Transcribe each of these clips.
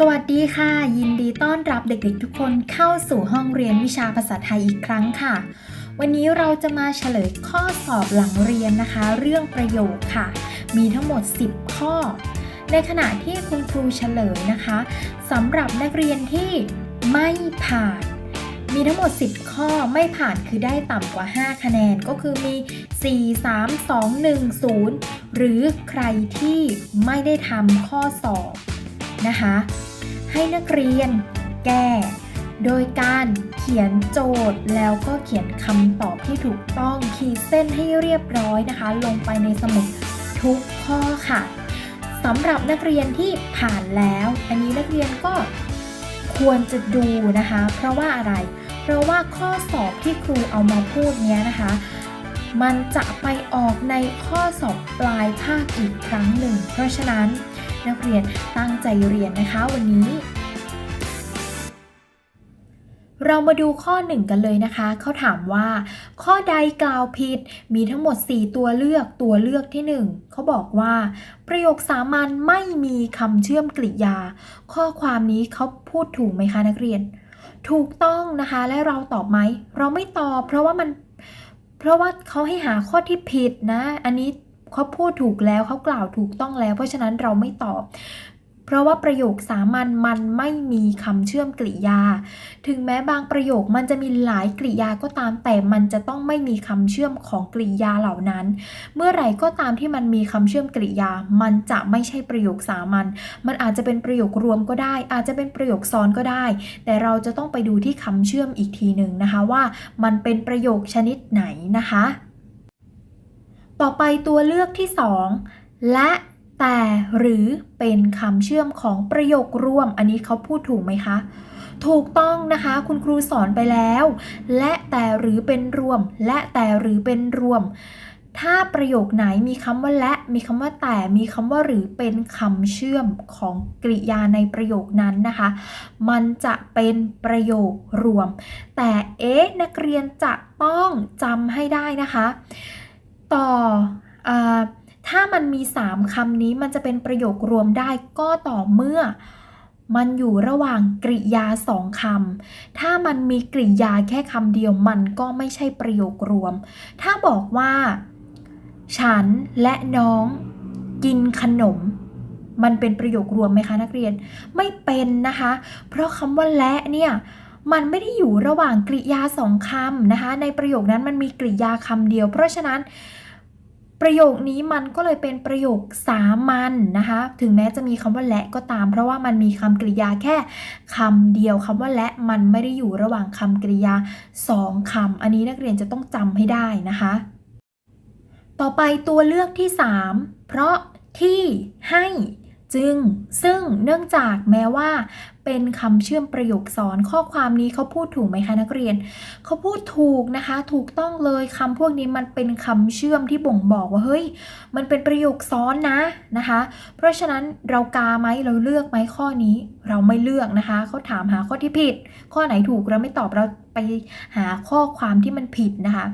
สวัสดีค่ะ ยินดีต้อนรับเด็กๆทุกคนเข้าสู่ห้องเรียนวิชาภาษาไทยอีกครั้งค่ะ วันนี้เราจะมาเฉลยข้อสอบหลังเรียนนะคะ เรื่องประโยคค่ะ มีทั้งหมด 10 ข้อ ในขณะที่คุณครูเฉลยนะคะสำหรับนักเรียนที่ไม่ผ่าน มีทั้งหมด 10 ข้อไม่ผ่านคือได้ต่ำกว่า 5 คะแนนก็คือมี 4 3 2 1 0 หรือใครที่ไม่ได้ทำข้อสอบ นะคะ ให้นักเรียนแก้ โดยการเขียนโจทย์แล้วก็เขียนคำตอบที่ถูกต้องขีดเส้นให้เรียบร้อยนะคะ ลงไปในสมุดทุกข้อค่ะสำหรับนักเรียนที่ผ่านแล้ว อันนี้นักเรียนก็ควรจะดูนะคะ เพราะว่าอะไร เพราะว่าข้อสอบที่ครูเอามาพูดเนี้ยนะคะ มันจะไปออกในข้อสอบปลายภาคอีกครั้งหนึ่ง เพราะฉะนั้น นักเรียนตั้งใจเรียนนะคะวันนี้ เรามาดูข้อหนึ่งกันเลยนะคะ เขาถามว่า ข้อใดกล่าวผิด มีทั้งหมด 4 ตัวเลือก ตัวเลือกที่ 1 เขาบอกว่า ประโยคสามัญไม่มีคำเชื่อมกริยา ข้อความนี้เขาพูดถูกไหมคะนักเรียน ถูกต้องนะคะ และเราตอบไหม เราไม่ตอบเพราะว่ามัน เพราะว่าเขาให้หาข้อที่ผิดนะ อันนี้ เขาพูดถูกแล้วเขากล่าวถูกต้องแล้ว เพราะฉะนั้นเราไม่ตอบ เพราะว่าประโยคสามัญมันไม่มีคำเชื่อมกริยา ถึงแม้บางประโยคมันจะมีหลายกริยาก็ตาม แต่มันจะต้องไม่มีคำเชื่อมของกริยาเหล่านั้น เมื่อไหร่ก็ตามที่มันมีคำเชื่อมกริยา มันจะไม่ใช่ประโยคสามัญ มันอาจจะเป็นประโยครวมก็ได้ อาจจะเป็นประโยคซ้อนก็ได้ แต่เราจะต้องไปดูที่คำเชื่อมอีกทีหนึ่งนะคะว่า มันเป็นประโยคชนิดไหนนะคะ ต่อไปตัวเลือกที่ 2 และแต่หรือเป็นคำเชื่อมของประโยครวม อันนี้เขาพูดถูกไหมคะ ถูกต้องนะคะ คุณครูสอนไปแล้ว และแต่หรือเป็นรวม และแต่หรือเป็นรวม ถ้าประโยคไหนมีคำว่าและ มีคำว่าแต่ มีคำว่าหรือเป็นคำเชื่อมของกริยาในประโยคนั้นนะคะ มันจะเป็นประโยครวม แต่เอ๊ะนักเรียนจะต้องจำให้ได้นะคะ ต่ออถ้ามันมี 3คำนี้มันจะเป็นประโยครวมได้ก็ต่อเมื่อ มันอยู่ระหว่างกริยาสองคำถ้ามันมีกริยาแค่คำเดียวมันก็ไม่ใช่ประโยครวม ถ้าบอกว่า ฉันและน้องกินขนม มันเป็นประโยครวมไหมคะนักเรียน ไม่เป็นนะคะ เพราะคำว่าและเนี่ย มันไม่ได้อยู่ระหว่างกริยาสองคำนะคะ ในประโยคนั้นมันมีกริยาคำเดียว เพราะฉะนั้นประโยคนี้มันก็เลยเป็นประโยคสามัญนนะคะ ถึงแม้จะมีคำว่าและก็ตาม เพราะว่ามันมีคำกริยาแค่คำเดียวคำว่าและมันไม่ได้อยู่ระหว่างคำกริยาสองคำอันนี้นักเรียนจะต้องจำให้ได้นะคะ ต่อไปตัวเลือกที่ 3 เพราะที่ให้จึง ซึ่งเนื่องจากแม้ว่า เป็นคำเชื่อมประโยคซ้อนข้อความนี้เขาพูดถูกไหมคะนักเรียนเขาพูดถูกนะคะ ถูกต้องเลยคำพวกนี้มันเป็นคำเชื่อมที่บ่งบอกว่าเฮ้ย มันเป็นประโยคซ้อนนะนะคะ เพราะฉะนั้นเรากาไหมเราเลือกไหมข้อนี้ เราไม่เลือกนะคะเขาถามหาข้อที่ผิด ข้อไหนถูกเราไม่ตอบเราไปหาข้อความที่มันผิดนะคะ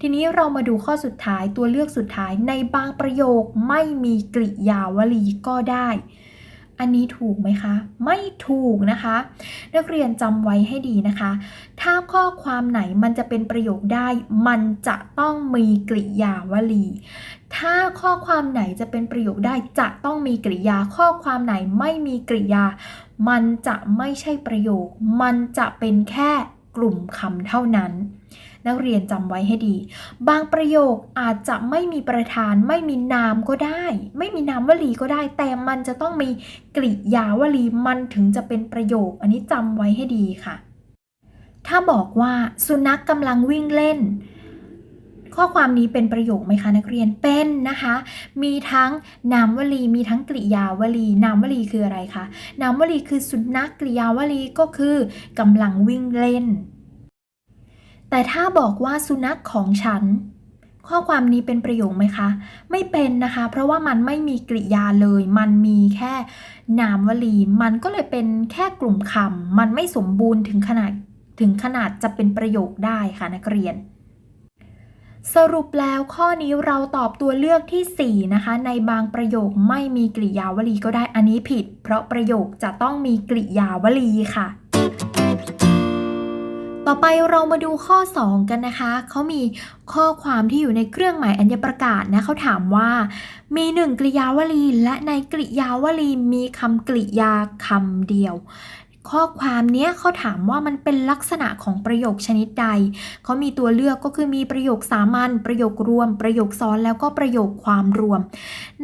ทีนี้เรามาดูข้อสุดท้ายตัวเลือกสุดท้ายในบางประโยคไม่มีกริยาวลีก็ได้ อันนี้ถูกไหมคะ ไม่ถูกนะคะ นักเรียนจำไว้ให้ดีนะคะ ถ้าข้อความไหนมันจะเป็นประโยคได้ มันจะต้องมีกริยาวลี ถ้าข้อความไหนจะเป็นประโยคได้จะต้องมีกริยา ข้อความไหนไม่มีกริยา มันจะไม่ใช่ประโยค มันจะเป็นแค่กลุ่มคำเท่านั้น นักเรียนจำไว้ให้ดี บางประโยคอาจจะไม่มีประธาน ไม่มีนามก็ได้ ไม่มีนามวลีก็ได้ แต่มันจะต้องมีกริยาวลีมันถึงจะเป็นประโยค อันนี้จำไว้ให้ดีค่ะ ถ้าบอกว่าสุนัขกกำลังวิ่งเล่นข้อความนี้เป็นประโยคไหมคะนักเรียนเป็นนะคะ มีทั้งนามวลีมีทั้งกริยาวลี นามวลีคืออะไรคะนามวลีคือสุนัขกริยาวลีก็คือกำลังวิ่งเล่น แต่ถ้าบอกว่าสุนัขของฉัน ข้อความนี้เป็นประโยคไหมคะ ไม่เป็นนะคะ เพราะว่ามันไม่มีกริยาเลย มันมีแค่นามวลี มันก็เลยเป็นแค่กลุ่มคำมันไม่สมบูรณ์ถึงขนาดถึงขนาดจะเป็นประโยคได้ค่ะนักเรียน สรุปแล้วข้อนี้เราตอบตัวเลือกที่ 4 นะคะ ในบางประโยคไม่มีกริยาวลีก็ได้อันนี้ผิด เพราะประโยคจะต้องมีกริยาวลีค่ะ ต่อไปเรามาดูข้อ 2 กันนะคะ เขามีข้อความที่อยู่ในเครื่องหมายอัญประกาศนะเขาถามว่า มีหนึ่งกริยาวลี และในกริยาวลีมีคำกริยาคำเดียว ข้อความเนี้ยเขาถามว่ามันเป็นลักษณะของประโยคชนิดใด เขามีตัวเลือกก็คือมีประโยคสามัญประโยครวม ประโยคซ้อนแล้วก็ประโยคความรวม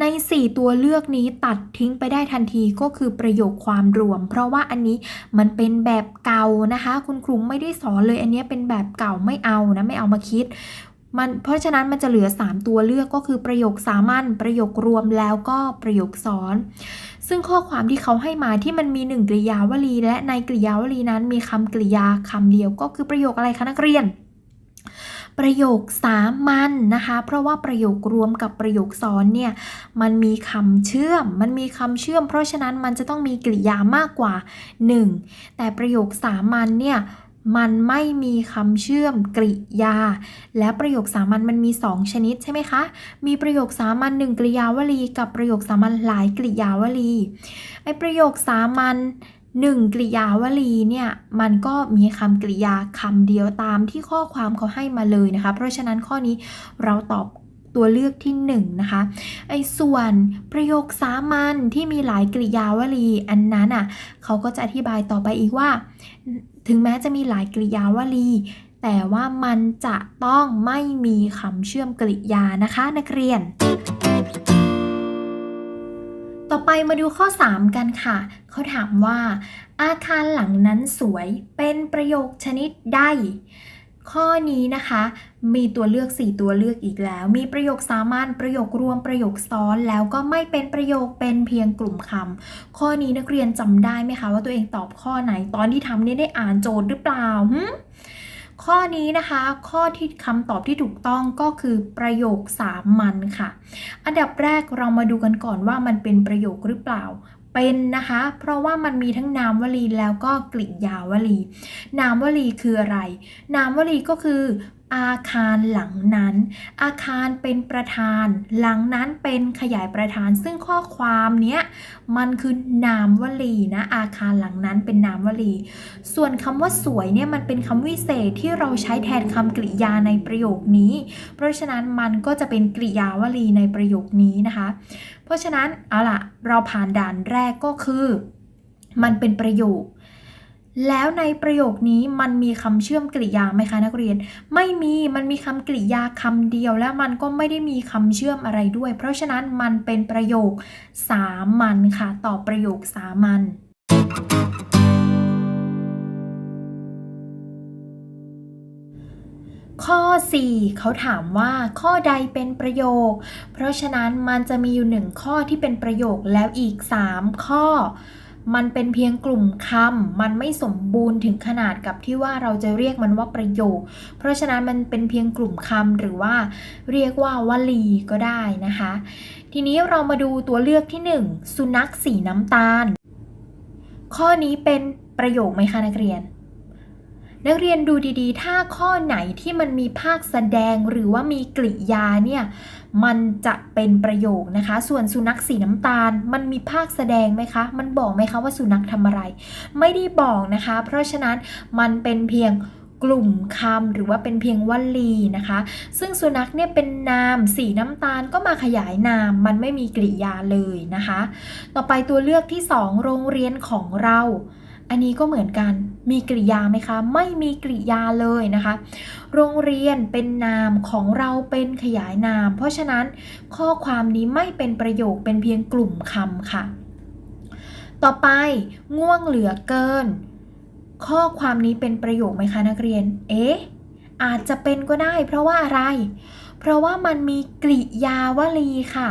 ใน 4 ตัวเลือกนี้ตัดทิ้งไปได้ทันทีก็คือประโยคความรวม เพราะว่าอันนี้มันเป็นแบบเก่านะคะ คุณครูไม่ได้สอนเลยอันนี้เป็นแบบเก่าไม่เอานะไม่เอามาคิด มันเพราะฉะนั้นมันจะเหลือ 3 ตัวเลือกก็คือประโยคสามัญประโยครวมแล้วก็ประโยคซ้อน ซึ่งข้อความที่เขาให้มาที่มันมีหนึ่งกริยาวลี และในกริยาวลีนั้นมีคำกริยาคำเดียวก็คือประโยคอะไรคะนักเรียน ประโยคสามัญนนะคะ เพราะว่าประโยครวมกับประโยคซ้อนเนี่ยมันมีคำเชื่อม มันมีคำเชื่อม เพราะฉะนั้นมันจะต้องมีกริยามากกว่า 1 แต่ประโยคสามัญเนี่ย มันไม่มีคำเชื่อมกริยา และประโยคสามัญมันมี 2 ชนิดใช่ไหมคะ มีประโยคสามัญหนึ่งกริยาวลี กับประโยคสามัญหลายกริยาวลี ไอประโยคสามัญหนึ่งกริยาวลีเนี่ยมันก็มีคำกริยาคำเดียวตามที่ข้อความเขาให้มาเลยนะคะ เพราะฉะนั้นข้อนี้เราตอบตัวเลือกที่1นงนะคะไอ้ส่วนประโยคสามัญที่มีหลายกริยาวลีอันนั้นอะเขาก็จะอธิบายต่อไปอีกว่า ถึงแม้จะมีหลายกริยาวลี แต่ว่ามันจะต้องไม่มีคำเชื่อมกริยานะคะนักเรียน ต่อไปมาดูข้อ 3 กันค่ะ เขาถามว่า อาคารหลังนั้นสวยเป็นประโยคชนิดใด ข้อนี้นะคะ มีตัวเลือก 4 ตัวเลือกอีกแล้ว มีประโยคสามัญประโยครวมประโยคซ้อน แล้วก็ไม่เป็นประโยคเป็นเพียงกลุ่มคำข้อนี้นักเรียนจำได้ไหมคะว่าตัวเองตอบข้อไหน ตอนที่ทำเนี่ยได้อ่านโจทย์หรือเปล่าข้อนี้นะคะ ข้อที่คำตอบที่ถูกต้องก็คือประโยคสามัญค่ะ อันดับแรกเรามาดูกันก่อนว่ามันเป็นประโยคหรือเปล่า เป็นนะคะ เพราะว่ามันมีทั้งนามวลีแล้วก็กริยาวลี นามวลีคืออะไร นามวลีก็คืออาคารหลังนั้น อาคารเป็นประธาน หลังนั้นเป็นขยายประธาน ซึ่งข้อความเนี้ยมันคือนามวลีนะ อาคารหลังนั้นเป็นนามวลี ส่วนคำว่าสวยเนี่ยมันเป็นคำวิเศษที่เราใช้แทนคำกริยาในประโยคนี้ เพราะฉะนั้นมันก็จะเป็นกริยาวลีในประโยคนี้นะคะ เพราะฉะนั้นเอาล่ะเราผ่านด่านแรกก็คือ มันเป็นประโยค แล้วในประโยคนี้มันมีคำเชื่อมกริยาไหมคะนักเรียน ไม่มีมันมีคำกริยาคำเดียว แล้วมันก็ไม่ได้มีคำเชื่อมอะไรด้วย เพราะฉะนั้นมันเป็นประโยคสามัญค่ะ ต่อประโยคสามัญข้อ 4 เขาถามว่าข้อใดเป็นประโยค เพราะฉะนั้นมันจะมีอยู่หนึ่งข้อที่เป็นประโยคแล้วอีก 3 ข้อ มันเป็นเพียงกลุ่มคำมันไม่สมบูรณ์ถึงขนาดกับที่ว่าเราจะเรียกมันว่าประโยค เพราะฉะนั้นมันเป็นเพียงกลุ่มคำหรือว่าเรียกว่าวลีก็ได้นะคะ ทีนี้เรามาดูตัวเลือกที่ 1 สุนัขสีน้ำตาล ข้อนี้เป็นประโยคไหมคะนักเรียนนักเรียนดูดีๆ ถ้าข้อไหนที่มันมีภาคแสดงหรือว่ามีกริยาเนี่ย มันจะเป็นประโยคนะคะ ส่วนสุนัขสีน้ำตาล มันมีภาคแสดงไหมคะ มันบอกไหมคะว่าสุนัขทำอะไร ไม่ได้บอกนะคะ เพราะฉะนั้นมันเป็นเพียงกลุ่มคำหรือว่าเป็นเพียงวลีนะคะ ซึ่งสุนัขเนี่ยเป็นนามสีน้ำตาลก็มาขยายนาม มันไม่มีกริยาเลยนะคะ ต่อไปตัวเลือกที่ 2 โรงเรียนของเรา อันนี้ก็เหมือนกัน มีกริยาไหมคะ ไม่มีกริยาเลยนะคะ โรงเรียนเป็นนามของเราเป็นขยายนาม เพราะฉะนั้นข้อความนี้ไม่เป็นประโยคเป็นเพียงกลุ่มคำค่ะ ต่อไปง่วงเหลือเกิน ข้อความนี้เป็นประโยคไหมคะนักเรียน เอ๊ะอาจจะเป็นก็ได้เพราะว่าอะไร เพราะว่ามันมีกริยาวลีค่ะ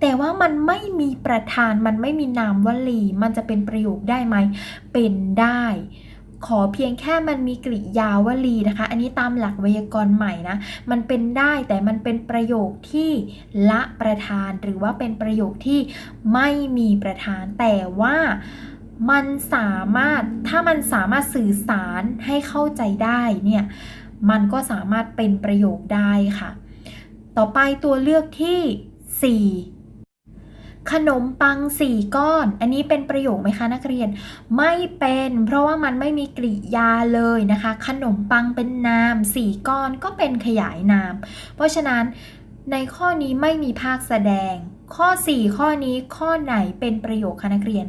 แต่ว่ามันไม่มีประธาน มันไม่มีนามวลี มันจะเป็นประโยคได้ไหม เป็นได้ ขอเพียงแค่มันมีกริยาวลีนะคะ อันนี้ตามหลักไวยากรณ์ใหม่นะ มันเป็นได้แต่มันเป็นประโยคที่ละประธาน หรือว่าเป็นประโยคที่ไม่มีประธาน แต่ว่ามันสามารถถ้ามันสามารถสื่อสารให้เข้าใจได้เนี่ย มันก็สามารถเป็นประโยคได้ค่ะ ต่อไปตัวเลือกที่ 4 ขนมปัง 4 ก้อน อันนี้เป็นประโยคไหมคะนักเรียน ไม่เป็น เพราะว่ามันไม่มีกริยาเลยนะคะ ขนมปังเป็นนาม 4 ก้อนก็เป็นขยายนาม เพราะฉะนั้นในข้อนี้ไม่มีภาคแสดง ข้อ 4 ข้อนี้ข้อไหนเป็นประโยคคะนักเรียน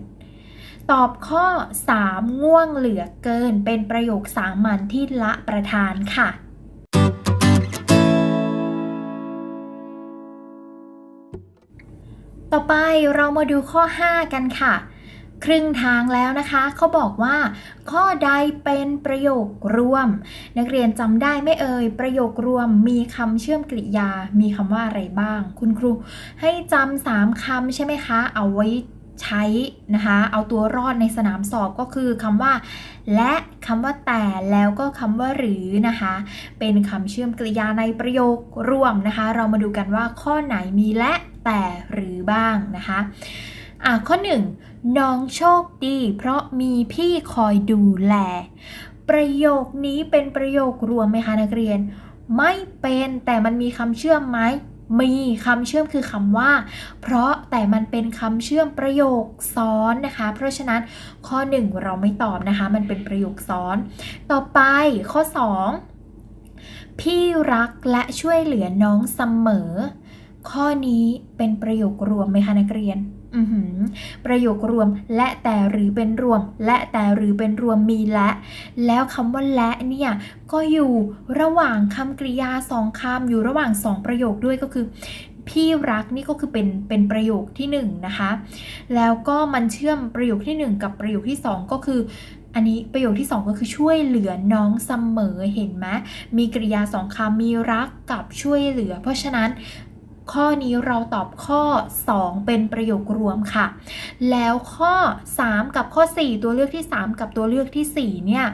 ตอบข้อ 3 ง่วงเหลือเกิน เป็นประโยคสามัญที่ละประธานค่ะ ต่อไปเรามาดูข้อ 5 กันค่ะ ครึ่งทางแล้วนะคะ เขาบอกว่า ข้อใดเป็นประโยครวม นักเรียนจำได้ไม่เอ่ย ประโยครวมมีคำเชื่อมกริยา มีคำว่าอะไรบ้าง คุณครูให้จำสามคำใช่ไหมคะ เอาไว้ ใช้นะคะเอาตัวรอดในสนามสอบก็คือคำว่า และคำว่าแต่แล้วก็คำว่าหรือนะคะ เป็นคำเชื่อมกริยาในประโยครวมนะคะ เรามาดูกันว่าข้อไหนมีและแต่หรือบ้างนะคะอะข้อ 1 น้องโชคดี เพราะมีพี่คอยดูแล ประโยคนี้เป็นประโยครวมไหมคะนักเรียน ไม่เป็นแต่มันมีคำเชื่อมไหม มีคำเชื่อมคือคำว่า เพราะแต่มันเป็นคำเชื่อมประโยคซ้อนนะคะ เพราะฉะนั้นข้อ 1 เราไม่ตอบนะคะ มันเป็นประโยคซ้อน ต่อไปข้อ 2 พี่รักและช่วยเหลือน้องเสมอ ข้อนี้เป็นประโยครวมไหมคะนักเรียน ประโยครวมและแต่หรือเป็นรวม และแต่หรือเป็นรวมมีและ แล้วคำว่าและเนี่ยก็อยู่ระหว่างคำกริยาสองคำอยู่ระหว่างสองประโยคด้วยก็คือ พี่รักนี่ก็คือเป็นเป็นประโยคที่หนึ่งนะคะ แล้วก็มันเชื่อมประโยคที่หนึ่งกับประโยคที่สองก็คือ อันนี้ประโยคที่สองก็คือช่วยเหลือน้องเสมอเห็นไหมมีกริยาสองคำมีรักกับช่วยเหลือ เพราะฉะนั้น ข้อนี้เราตอบข้อ 2 เป็นประโยครวมค่ะ แล้วข้อ 3 กับข้อ 4 ตัวเลือกที่ 3 กับตัวเลือกที่ 4 เนี่ย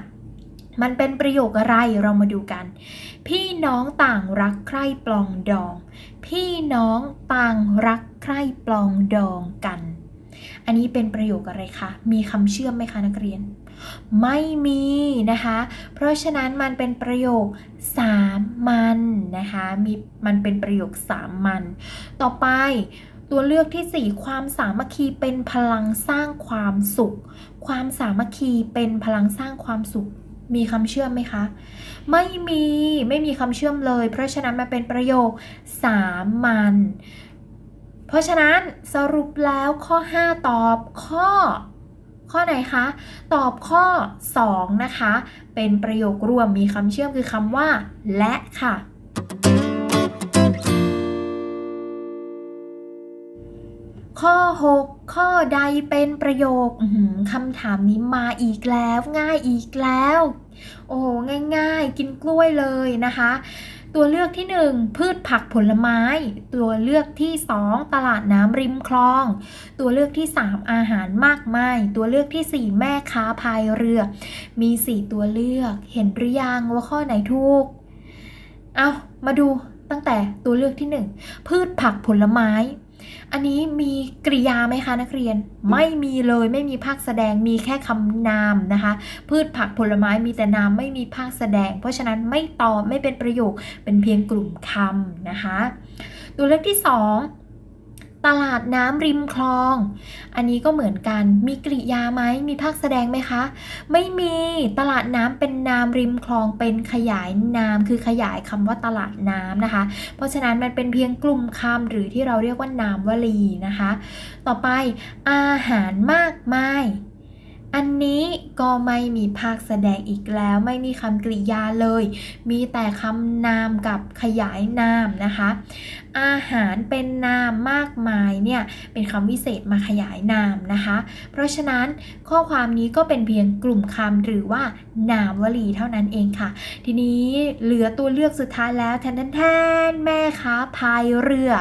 มันเป็นประโยคอะไรเรามาดูกัน พี่น้องต่างรักใคร่ปลองดอง พี่น้องต่างรักใคร่ปลองดอง อันนี้เป็นประโยคอะไรคะ มีคำเชื่อมไหมคะนักเรียน ไม่มีนะคะ เพราะฉะนั้นมันเป็นประโยคสามันนะคะ มีมันเป็นประโยคสามัญต่อไปตัวเลือกที่ 4 ความสามัคคีเป็นพลังสร้างความสุข ความสามัคคีเป็นพลังสร้างความสุข มีคำเชื่อมไหมคะ ไม่มี ไม่มีคำเชื่อมเลย เพราะฉะนั้นมันเป็นประโยคสามัญ เพราะฉะนั้นสรุปแล้วข้อ 5 ตอบข้อ ข้อไหนคะ ตอบข้อ 2 นะคะ เป็นประโยครวมมีคำเชื่อมคือคำว่า และค่ะข้อ 6 ข้อใดเป็นประโยคคำถามนี้มาอีกแล้ว ง่ายอีกแล้ว โอ้โหง่าย ๆ กินกล้วยเลยนะคะ ตัวเลือกที่ 1 พืชผักผลไม้ ตัวเลือกที่ 2 ตลาดน้ำริมคลอง ตัวเลือกที่ 3 อาหารมากมาย ตัวเลือกที่ 4 แม่ค้าพายเรือ มี 4 ตัวเลือกเห็นหรือยังว่าข้อไหนถูก เอามาดูตั้งแต่ตัวเลือกที่ 1 พืชผักผลไม้ อันนี้มีกริยาไหมคะนักเรียนไม่มีเลยไม่มีภาคแสดงมีแค่คำนามนะคะ พืชผักผลไม้มีแต่นามไม่มีภาคแสดง เพราะฉะนั้นไม่ตอบไม่เป็นประโยคเป็นเพียงกลุ่มคำนะคะ ตัวเลือกที่ 2 ตลาดน้ำริมคลอง อันนี้ก็เหมือนกันมีกริยาไหมมีภาคแสดงไหมคะ ไม่มีตลาดน้ำเป็นนามริมคลองเป็นขยายนามคือขยายคำว่าตลาดน้ำนะคะ เพราะฉะนั้นมันเป็นเพียงกลุ่มคำหรือที่เราเรียกว่านามวลีนะคะ ต่อไปอาหารมากมาย อันนี้ก็ไม่มีภาคแสดงอีกแล้วไม่มีคำกริยาเลย มีแต่คำนามกับขยายนามนะคะ อาหารเป็นนามมากมายเนี่ยเป็นคำวิเศษมาขยายนามนะคะ เพราะฉะนั้นข้อความนี้ก็เป็นเพียงกลุ่มคำหรือว่านามวลีเท่านั้นเองค่ะ ทีนี้เหลือตัวเลือกสุดท้ายแล้วแทนแทนแม่ค้าพายเรือ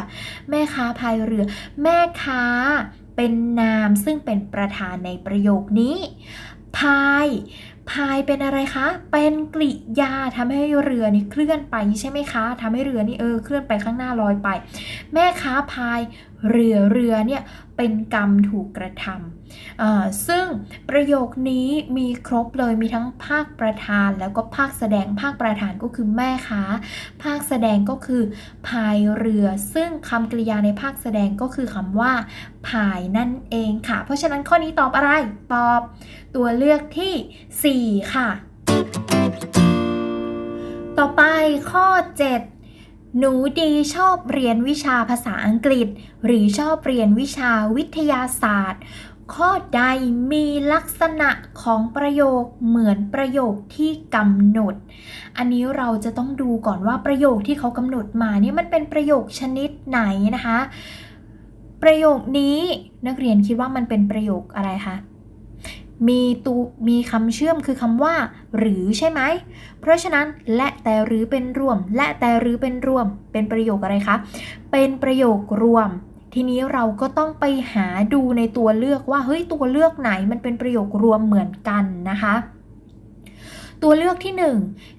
แม่ค้าพายเรือ แม่ค้า เป็นนามซึ่งเป็นประธานในประโยคนี้ พายพายเป็นอะไรคะ เป็นกริยาทำให้เรือนี่เคลื่อนไปใช่ไหมคะทำให้เรือนี่เออเคลื่อนไปข้างหน้าลอยไป แม่ค้าพาย เรือเรือเนี่ยเป็นกรรมถูกกระทำซึ่งประโยคนี้มีครบเลยมีทั้งภาคประธานแล้วก็ภาคแสดงภาคประธานก็คือแม่ค้า ภาคแสดงก็คือพายเรือ ซึ่งคำกริยาในภาคแสดงก็คือคำว่าพายนั่นเองค่ะ เพราะฉะนั้นข้อนี้ตอบอะไร ตอบตัวเลือกทีสี่4 ค่ะ ต่อไปข้อ 7 หนูดีชอบเรียนวิชาภาษาอังกฤษ หรือชอบเรียนวิชาวิทยาศาสตร์ ข้อใดมีลักษณะของประโยคเหมือนประโยคที่กำหนด อันนี้เราจะต้องดูก่อนว่าประโยคที่เขากำหนดมาเนี่ยมันเป็นประโยคชนิดไหนนะคะ ประโยคนี้นักเรียนคิดว่ามันเป็นประโยคอะไรคะ มีตูมีคำเชื่อมคือคำว่า หรือใช่ไหม เพราะฉะนั้นและแต่หรือเป็นรวม และแต่หรือเป็นรวม เป็นประโยคอะไรคะ เป็นประโยครวม ทีนี้เราก็ต้องไปหาดูในตัวเลือกว่าเฮ้ยตัวเลือกไหนมันเป็นประโยครวมเหมือนกันนะคะ ตัวเลือกที่หนึ่ง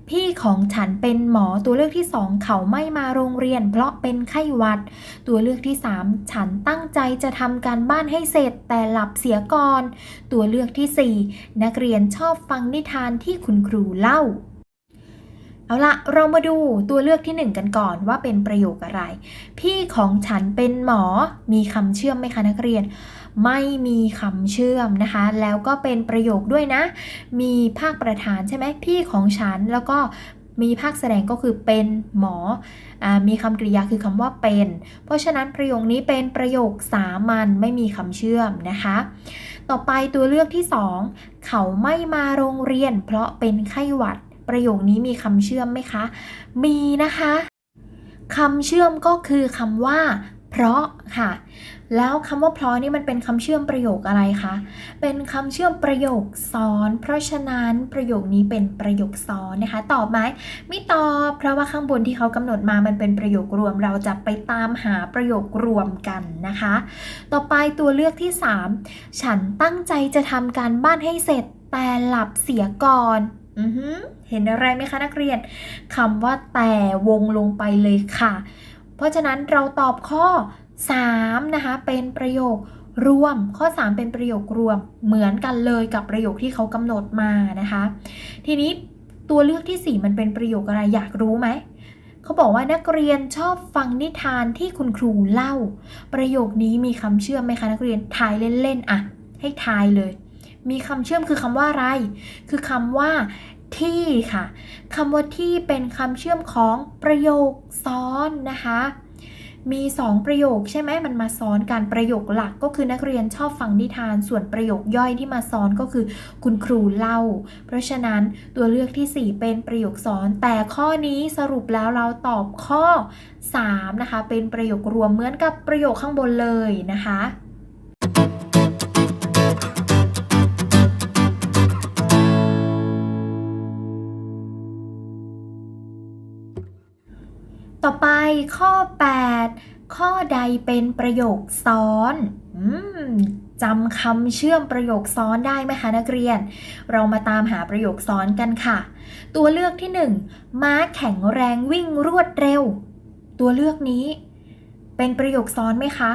พี่ของฉันเป็นหมอตัวเลือกที่สองเขาไม่มาโรงเรียน เพราะเป็นไข้หวัด ตัวเลือกที่สามฉันตั้งใจจะทำการบ้านให้เสร็จแต่หลับเสียก่อน ตัวเลือกที่สี่นักเรียนชอบฟังนิทานที่คุณครูเล่าเอาละเรามาดูตัวเลือกที่หนึ่งกันก่อนว่าเป็นประโยคอะไร พี่ของฉันเป็นหมอมีคำเชื่อมไหมคะนักเรียน ไม่มีคำเชื่อมนะคะ แล้วก็เป็นประโยคด้วยนะ มีภาคประธานใช่ไหมพี่ของฉันแล้วก็มีภาคแสดงก็คือเป็นหมออมีคำกริยาคือคำว่าเป็น เพราะฉะนั้นประโยคนี้เป็นประโยคสามัญไม่มีคำเชื่อมนะคะ ต่อไปตัวเลือกที่สองเขาไม่มาโรงเรียน เพราะเป็นไข้หวัด ประโยคนี้มีคำเชื่อมไหมคะ มีนะคะคำเชื่อมก็คือคำว่า เพราะค่ะ แล้วคำว่าเพราะนี่มันเป็นคำเชื่อมประโยคอะไรคะ เป็นคำเชื่อมประโยคซ้อน เพราะฉะนั้นประโยคนี้เป็นประโยคซ้อนนะคะ ตอบไหมไม่ตอบ เพราะว่าข้างบนที่เขากำหนดมามันเป็นประโยครวม เราจะไปตามหาประโยครวมกันนะคะ ต่อไปตัวเลือกที่ 3 ฉันตั้งใจจะทำการบ้านให้เสร็จแต่หลับเสียก่อนอเห็นอะไรไหมคะนักเรียนคำว่าแต่วงลงไปเลยค่ะ เพราะฉะนั้นเราตอบข้อ 3 นะคะเป็นประโยครวมข้อ 3 เป็นประโยครวมเหมือนกันเลยกับประโยคที่เขากำหนดมานะคะ ทีนี้ตัวเลือกทีสี่ 4 มันเป็นประโยคอะไรอยากรู้ไหมเขาบอกว่านักเรียนชอบฟังนิทานที่คุณครูเล่า ประโยคนี้มีคำเชื่อมไหมคะนักเรียนทายเล่นๆอะให้ทายเลย มีคำเชื่อมคือคำว่าอะไร คือคำว่าที่ค่ะคำว่าที่เป็นคำเชื่อมของประโยคซ้อนนะคะ มี 2 ประโยคใช่ไหมมันมาซ้อนการประโยคหลักก็คือนักเรียนชอบฟังนิทาน ส่วนประโยคย่อยที่มาซ้อนก็คือคุณครูเล่า เพราะฉะนั้นตัวเลือกที่ 4 เป็นประโยคซ้อน แต่ข้อนี้สรุปแล้วเราตอบข้อ 3 นะคะ เป็นประโยครวมเหมือนกับประโยคข้างบนเลยนะคะ ต่อไปข้อ 8 ข้อใดเป็นประโยคซ้อนอมจำคำเชื่อมประโยคซ้อนได้ไหมคะนักเรียน เรามาตามหาประโยคซ้อนกันค่ะ ตัวเลือกที่ 1 ม้าแข็งแรงวิ่งรวดเร็ว ตัวเลือกนี้ เป็นประโยคซ้อนไหมคะ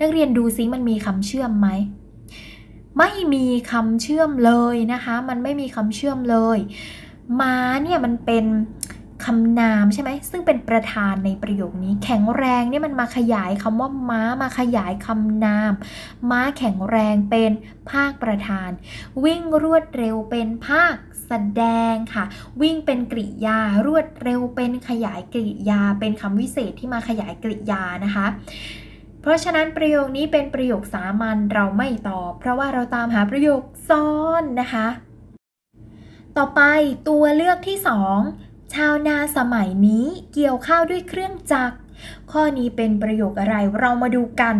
นักเรียนดูซิมันมีคำเชื่อมไหมไม่มีคำเชื่อมเลยนะคะ มันไม่มีคำเชื่อมเลย ม้าเนี่ยมันเป็น คำนามใช่ไหมซึ่งเป็นประธานในประโยคนี้ แข็งแรงเนี่ยมันมาขยายคำว่าม้ามาขยายคำนาม ม้าแข็งแรงเป็นภาคประธาน วิ่งรวดเร็วเป็นภาคแสดงค่ะ วิ่งเป็นกริยารวดเร็วเป็นขยายกริยา เป็นคำวิเศษที่มาขยายกริยานะคะเพราะฉะนั้นประโยคนี้เป็นประโยคสามัญเราไม่ตอบ เพราะว่าเราตามหาประโยคซ้อนนะคะ ต่อไปตัวเลือกที่ 2 ชาวนาสมัยนี้เกี่ยวข้าวด้วยเครื่องจักร ข้อนี้เป็นประโยคอะไรเรามาดูกัน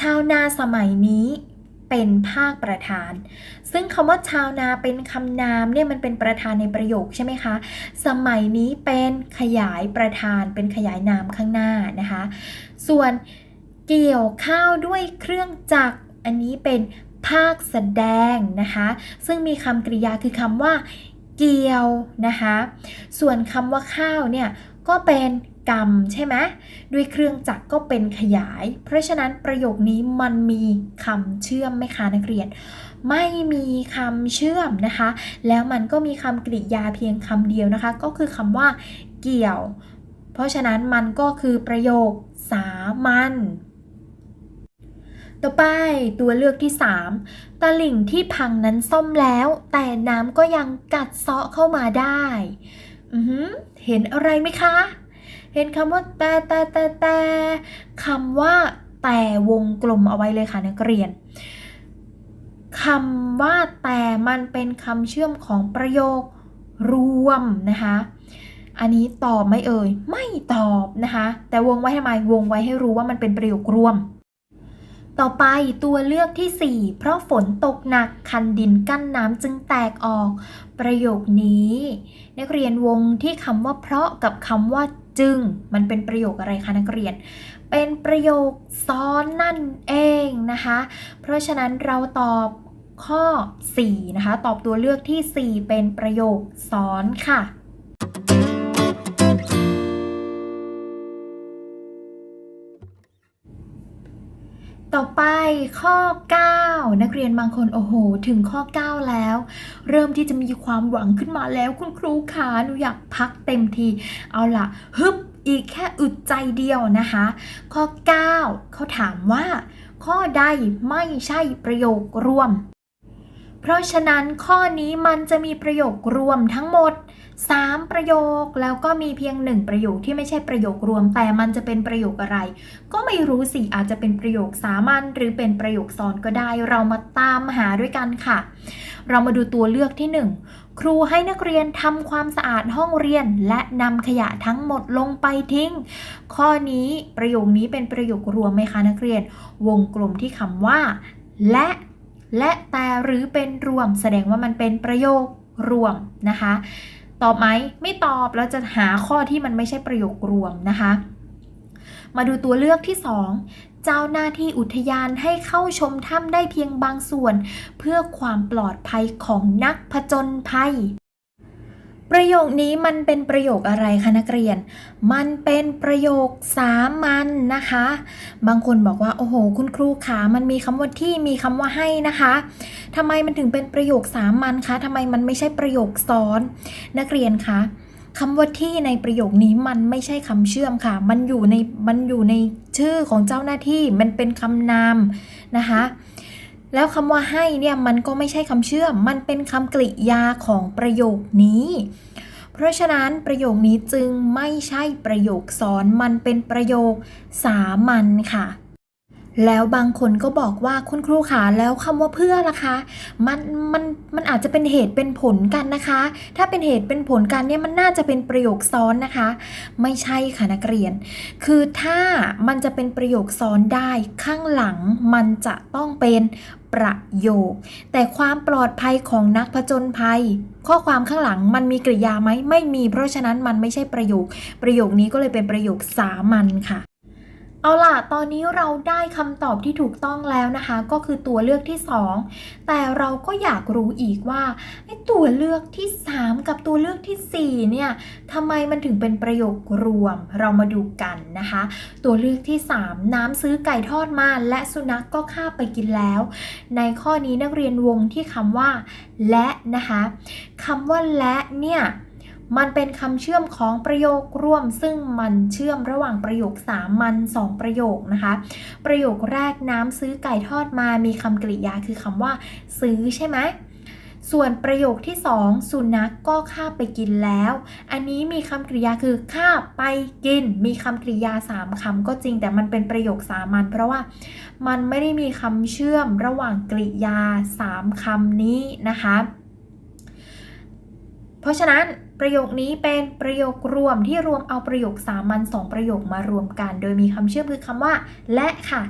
ชาวนาสมัยนี้เป็นภาคประธาน ซึ่งคำว่าชาวนาเป็นคำนามเนี่ยมันเป็นประธานในประโยคใช่ไหมคะ สมัยนี้เป็นขยายประธานเป็นขยายนามข้างหน้านะคะ ส่วนเกี่ยวข้าวด้วยเครื่องจักรอันนี้เป็นภาคแสดงนะคะ ซึ่งมีคำกริยาคือคำว่า เกี่ยวนะคะ ส่วนคำว่าข้าวเนี่ยก็เป็นกรรมใช่ไหมด้วยเครื่องจักรก็เป็นขยาย เพราะฉะนั้นประโยคนี้มันมีคำเชื่อมไหมคะนักเรียน ไม่มีคำเชื่อมนะคะ แล้วมันก็มีคำกริยาเพียงคำเดียวนะคะ ก็คือคำว่าเกี่ยว เพราะฉะนั้นมันก็คือประโยคสามัญ ต่อไปตัวเลือกที่ 3 ตลิ่งที่พังนั้นซ่อมแล้ว แต่น้ำก็ยังกัดเซาะเข้ามาได้อือเห็นอะไรไหมคะ เห็นคำว่าแต่แต่แต่แต่คำว่าแต่วงกลมเอาไว้เลยค่ะนักเรียนคำว่าแต่มันเป็นคำเชื่อมของประโยครวมนะคะ อันนี้ตอบไม่เอ่ย ไม่ตอบนะคะ แต่วงไว้ทำไม วงไว้ให้รู้ว่ามันเป็นประโยครวม ต่อไปตัวเลือกที่ 4 เพราะฝนตกหนักคันดินกั้นน้ำจึงแตกออก ประโยคนี้ นักเรียนวงที่คำว่าเพราะกับคำว่าจึง มันเป็นประโยคอะไรคะนักเรียน เป็นประโยคซ้อนนั่นเองนะคะ เพราะฉะนั้นเราตอบข้อ 4 นะคะ ตอบตัวเลือกที่ 4 เป็นประโยคซ้อนค่ะ ต่อไปข้อ 9 นักเรียนบางคนโอ้โห ถึงข้อ 9 แล้ว เริ่มที่จะมีความหวังขึ้นมาแล้วคุณครูขาหนูอยากพักเต็มที เอาล่ะฮึบอีกแค่อึดใจเดียวนะคะ ข้อ 9 เขาถามว่า ข้อใดไม่ใช่ประโยครวม เพราะฉะนั้นข้อนี้มันจะมีประโยครวมทั้งหมด 3 ประโยคแล้วก็มีเพียง 1 ประโยคที่ไม่ใช่ประโยครวม แต่มันจะเป็นประโยคอะไร ก็ไม่รู้สิอาจจะเป็นประโยคสามัญหรือเป็นประโยคซ้อนก็ได้ เรามาตามหาด้วยกันค่ะ เรามาดูตัวเลือกที่ 1 ครูให้นักเรียนทำความสะอาดห้องเรียน และนำขยะทั้งหมดลงไปทิ้ง ข้อนี้ประโยคนี้เป็นประโยครวมไหมคะนักเรียน วงกลมที่คำว่า และและแต่หรือเป็นรวม แสดงว่ามันเป็นประโยครวมนะคะ ตอบไหมไม่ตอบเราจะหาข้อที่มันไม่ใช่ประโยครวมนะคะ มาดูตัวเลือกที่ 2 เจ้าหน้าที่อุทยานให้เข้าชมถ้ำได้เพียงบางส่วน เพื่อความปลอดภัยของนักผจญภัย ประโยคนี้มันเป็นประโยคอะไรคะนักเรียน มันเป็นประโยคสามัญนนะคะ บางคนบอกว่าโอ้โห คุณครูขามันมีคำว่าที่มีคำว่าให้นะคะทำไมมันถึงเป็นประโยคสามัญคะทำไมมันไม่ใช่ประโยคซ้อน นักเรียนคะคำว่าที่ในประโยคนี้มันไม่ใช่คำเชื่อมค่ะ มันอยู่ในมันอยู่ในชื่อของเจ้าหน้าที่มันเป็นคำนามนะคะ แล้วคำว่าให้เนี่ยมันก็ไม่ใช่คำเชื่อม มันเป็นคำกริยาของประโยคนี้ เพราะฉะนั้นประโยคนี้จึงไม่ใช่ประโยคสอน มันเป็นประโยคสามัญค่ะ แล้วบางคนก็บอกว่าคุณครูขาแล้วคำว่าเพื่อละคะ มันมันมันอาจจะเป็นเหตุเป็นผลกันนะคะ ถ้าเป็นเหตุเป็นผลกันเนี่ยมันน่าจะเป็นประโยคซ้อนนะคะ ไม่ใช่ค่ะนักเรียน คือถ้ามันจะเป็นประโยคซ้อนได้ข้างหลังมันจะต้องเป็นประโยค แต่ความปลอดภัยของนักผจญภัย ข้อความข้างหลังมันมีกริยาไหมไม่มี เพราะฉะนั้นมันไม่ใช่ประโยค ประโยคนี้ก็เลยเป็นประโยคสามัญค่ะ เอาล่ะ ตอนนี้เราได้คำตอบที่ถูกต้องแล้วนะคะ ก็คือตัวเลือกที่ 2 แต่เราก็อยากรู้อีกว่าไอ้ตัวเลือกที่ 3 กับตัวเลือกทีสี่ 4 เนี่ยทำไมมันถึงเป็นประโยครวม เรามาดูกันนะคะ ตัวเลือกที่ 3 น้ำซื้อไก่ทอดมาและสุนัขกก็ฆ่าไปกินแล้ว ในข้อนี้นักเรียนวงที่คำว่า และนะคะคำว่าและเนี่ย มันเป็นคำเชื่อมของประโยคร่วม ซึ่งมันเชื่อมระหว่างประโยคสามัญสองประโยคนะคะ ประโยคแรกน้ำซื้อไก่ทอดมามีคำกริยาคือคำว่า ซื้อใช่ไหมส่วนประโยคที่สองสุนัขกก็ฆ่าไปกินแล้ว อันนี้มีคำกริยาคือฆ่าไปกิน มีคำกริยาสามคำก็จริง แต่มันเป็นประโยคสามัญเพราะว่ามันไม่ได้มีคำเชื่อมระหว่างกริยาสามคำนี้นะคะ เพราะฉะนั้น ประโยคนี้เป็นประโยครวมที่รวมเอาประโยคสามัญสองประโยคมารวมกัน โดยมีคำเชื่อมคือคำว่า และค่ะ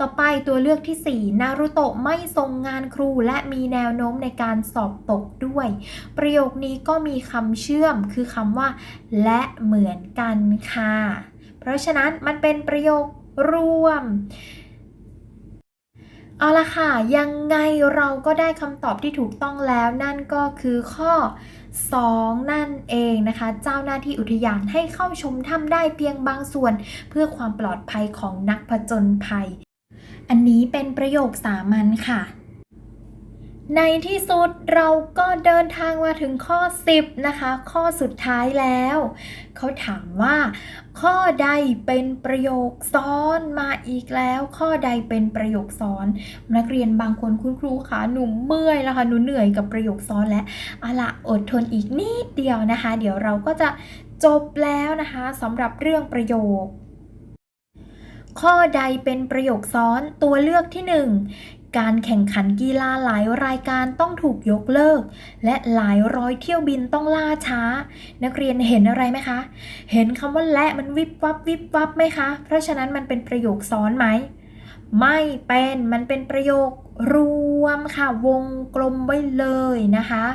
ต่อไปตัวเลือกที่ 4 นารุโตะไม่ส่งงานครูและมีแนวโน้มในการสอบตกด้วย ประโยคนี้ก็มีคำเชื่อมคือคำว่า และเหมือนกันค่ะ เพราะฉะนั้นมันเป็นประโยครวมเอาละค่ะ ยังไงเราก็ได้คำตอบที่ถูกต้องแล้วนั่นก็คือข้อ 2 นั่นเองนะคะ เจ้าหน้าที่อุทยานให้เข้าชมถ้ำได้เพียงบางส่วน เพื่อความปลอดภัยของนักผจญภัย อันนี้เป็นประโยคสามัญค่ะ ในที่สุดเราก็เดินทางมาถึงข้อ 10 นะคะ ข้อสุดท้ายแล้ว เขาถามว่า ข้อใดเป็นประโยคซ้อนมาอีกแล้ว ข้อใดเป็นประโยคซ้อน นักเรียนบางคนคุณครูคะหนูเมื่อยแล้วค่ะหนูเหนื่อยกับประโยคซ้อนแล้วเอาละอดทนอีกนิดเดียวนะคะ เดี๋ยวเราก็จะจบแล้วนะคะสำหรับเรื่องประโยคข้อใดเป็นประโยคซ้อนตัวเลือกที่หนึ่ง การแข่งขันกีฬาหลายรายการต้องถูกยกเลิก และหลายร้อยเที่ยวบินต้องล่าช้า นักเรียนเห็นอะไรไหมคะ เห็นคำว่าและมันวิบวับวิบวับไหมคะ เพราะฉะนั้นมันเป็นประโยคซ้อนไหม ไม่เป็นมันเป็นประโยครวมค่ะ วงกลมไว้เลยนะคะ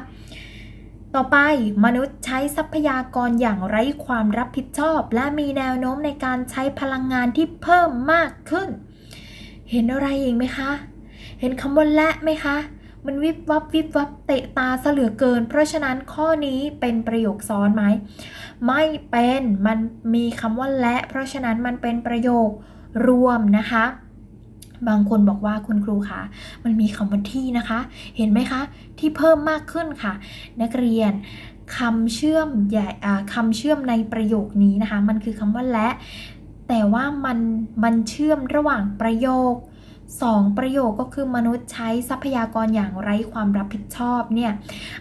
ต่อไปมนุษย์ใช้ทรัพยากรอย่างไร้ความรับผิดชอบ และมีแนวโน้มในการใช้พลังงานที่เพิ่มมากขึ้น เห็นอะไรอีกไหมคะ เห็นคำว่าและไหมคะ มันวิบวับวิบวับเตะตาซะเหลือเกิน เพราะฉะนั้นข้อนี้เป็นประโยคซ้อนไหม ไม่เป็น มันมีคำว่าและ เพราะฉะนั้นมันเป็นประโยครวมนะคะบางคนบอกว่าคุณครูคะมันมีคำว่าที่นะคะ เห็นไหมคะ ที่เพิ่มมากขึ้นค่ะ นักเรียนคำเชื่อมใหญ่คำเชื่อมในประโยคนี้นะคะ มันคือคำว่าและ แต่ว่ามันมันเชื่อมระหว่างประโยค สองประโยคก็คือมนุษย์ใช้ทรัพยากรอย่างไร้ความรับผิดชอบเนี่ย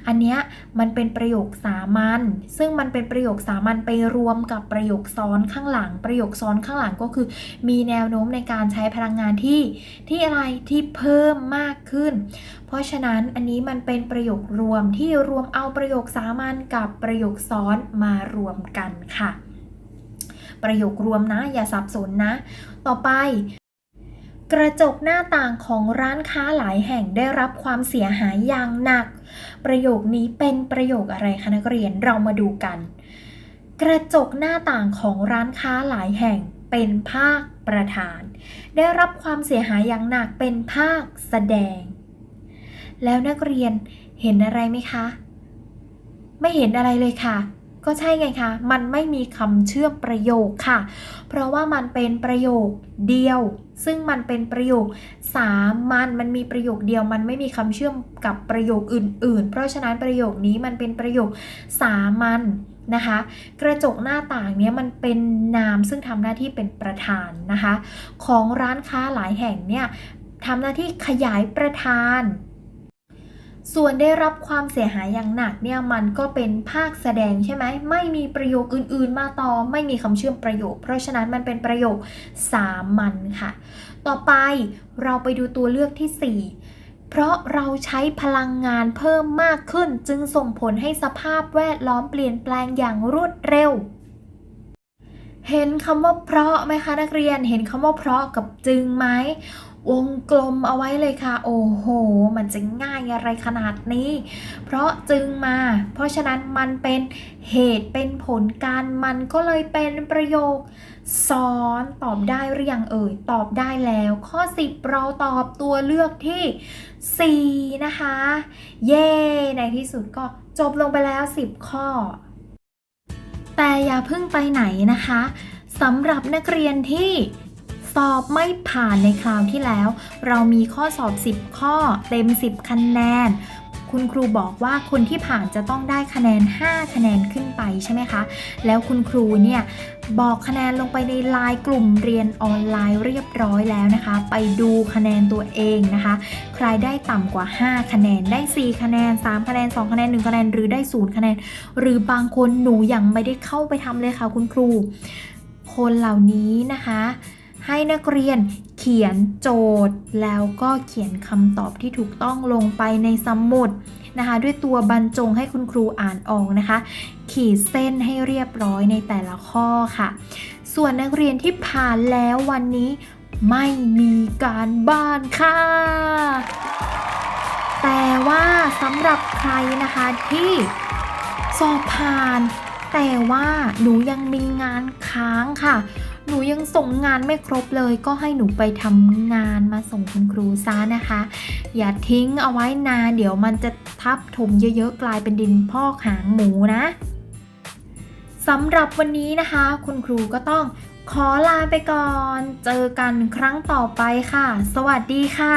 อันเนี้ยมันเป็นประโยคสามัญซึ่งมันเป็นประโยคสามัญไปรวมกับประโยคซ้อนข้างหลัง ประโยคซ้อนข้างหลังก็คือ มีแนวโน้มในการใช้พลังงานที่ที่อะไรที่เพิ่มมากขึ้น เพราะฉะนั้นอันนี้มันเป็นประโยครวมที่รวมเอาประโยคสามัญกับประโยคซ้อนมารวมกันค่ะ ประโยครวมนะอย่าสับสนนะ ต่อไป กระจกหน้าต่างของร้านค้าหลายแห่งได้รับความเสียหายอย่างหนัก ประโยคนี้เป็นประโยคอะไรคะนักเรียนเรามาดูกัน กระจกหน้าต่างของร้านค้าหลายแห่งเป็นภาคประธาน ได้รับความเสียหายอย่างหนักเป็นภาคแสดง แล้วนักเรียนเห็นอะไรไหมคะ ไม่เห็นอะไรเลยค่ะ ก็ใช่ไงคะ มันไม่มีคำเชื่อมประโยคค่ะ เพราะว่ามันเป็นประโยคเดียว ซึ่งมันเป็นประโยคสามัญมันมีประโยคเดียว มันไม่มีคำเชื่อมกับประโยคอื่น ๆ เพราะฉะนั้นประโยคนี้มันเป็นประโยคสามัญนะคะ กระจกหน้าต่างเนี้ยมันเป็นนามซึ่งทำหน้าที่เป็นประธานนะคะ ของร้านค้าหลายแห่งเนี่ยทำหน้าที่ขยายประธาน ส่วนได้รับความเสียหายอย่างหนักเนี่ยมันก็เป็นภาคแสดงใช่ไหมไม่มีประโยคอื่นๆ มาต่อไม่มีคำเชื่อมประโยค เพราะฉะนั้นมันเป็นประโยคสามัญค่ะ ต่อไปเราไปดูตัวเลือกที่ 4 เพราะเราใช้พลังงานเพิ่มมากขึ้น จึงส่งผลให้สภาพแวดล้อมเปลี่ยนแปลงอย่างรวดเร็วเห็นคำว่าเพราะไหมคะนักเรียน เห็นคำว่าเพราะกับจึงไหม วงกลมเอาไว้เลยค่ะ โอ้โห มันจะง่ายอะไรขนาดนี้ เพราะจึงมา เพราะฉะนั้นมันเป็นเหตุเป็นผลการมันก็เลยเป็นประโยคซ้อนตอบได้หรือยังเอ่ย ตอบได้แล้ว ข้อ 10 เราตอบตัวเลือกที่ 4 นะคะ เย้ในที่สุดก็จบลงไปแล้ว 10 ข้อ แต่อย่าเพิ่งไปไหนนะคะสำหรับนักเรียนที่ สอบไม่ผ่านในคราวที่แล้ว เรามีข้อสอบ 10 ข้อเต็ม 10 คะแนน คุณครูบอกว่าคนที่ผ่านจะต้องได้คะแนน 5 คะแนนขึ้นไปใช่ไหมคะ แล้วคุณครูเนี่ยบอกคะแนนลงไปในไลน์กลุ่มเรียนออนไลน์เรียบร้อยแล้วนะคะ ไปดูคะแนนตัวเองนะคะ ใครได้ต่ำกว่า 5 คะแนนได้ 4 คะแนน 3 คะแนน 2 คะแนน 1 คะแนน หรือได้ 0 คะแนน หรือบางคนหนูยังไม่ได้เข้าไปทำเลยค่ะคุณครู คนเหล่านี้นะคะ ให้นักเรียนเขียนโจทย์ แล้วก็เขียนคำตอบที่ถูกต้องลงไปในสมุดนะคะ ด้วยตัวบรรจงให้คุณครูอ่านออกนะคะ ขีดเส้นให้เรียบร้อยในแต่ละข้อค่ะ ส่วนนักเรียนที่ผ่านแล้ววันนี้ไม่มีการบ้านค่ะแต่ว่าสำหรับใครนะคะที่สอบผ่าน แต่ว่าหนูยังมีงานค้างค่ะ หนูยังส่งงานไม่ครบเลย ก็ให้หนูไปทำงานมาส่งคุณครูซะนะคะ อย่าทิ้งเอาไว้นานเดี๋ยวมันจะทับถมเยอะๆกลายเป็นดินพอกหางหมูนะสำหรับวันนี้นะคะ คุณครูก็ต้องขอลาไปก่อน เจอกันครั้งต่อไปค่ะ สวัสดีค่ะ